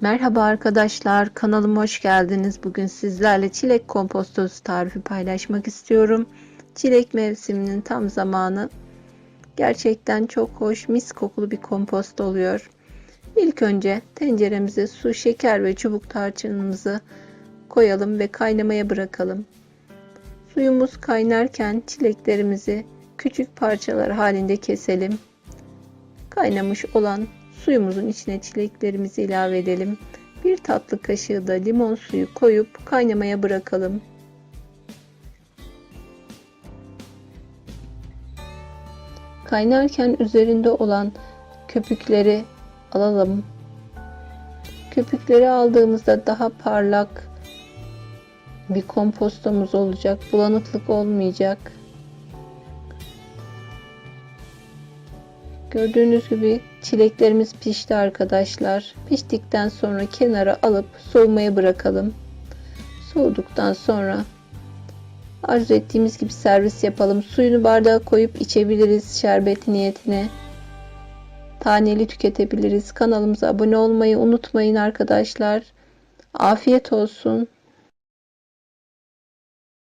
Merhaba arkadaşlar, kanalıma hoş geldiniz. Bugün sizlerle çilek kompostosu tarifi paylaşmak istiyorum. Çilek mevsiminin tam zamanı. Gerçekten çok hoş, mis kokulu bir kompost oluyor. İlk önce tenceremize su, şeker ve çubuk tarçınımızı koyalım ve kaynamaya bırakalım. Suyumuz kaynarken çileklerimizi küçük parçalar halinde keselim. Kaynamış olan Suyumuzun içine çileklerimizi ilave edelim. Bir tatlı kaşığı da limon suyu koyup kaynamaya bırakalım. Kaynarken üzerinde olan köpükleri alalım. Köpükleri aldığımızda daha parlak bir kompostomuz olacak. Bulanıklık olmayacak. Gördüğünüz gibi çileklerimiz pişti arkadaşlar. Piştikten sonra kenara alıp soğumaya bırakalım. Soğuduktan sonra arzu ettiğimiz gibi servis yapalım. Suyunu bardağa koyup içebiliriz şerbet niyetine. Taneli tüketebiliriz. Kanalımıza abone olmayı unutmayın arkadaşlar. Afiyet olsun.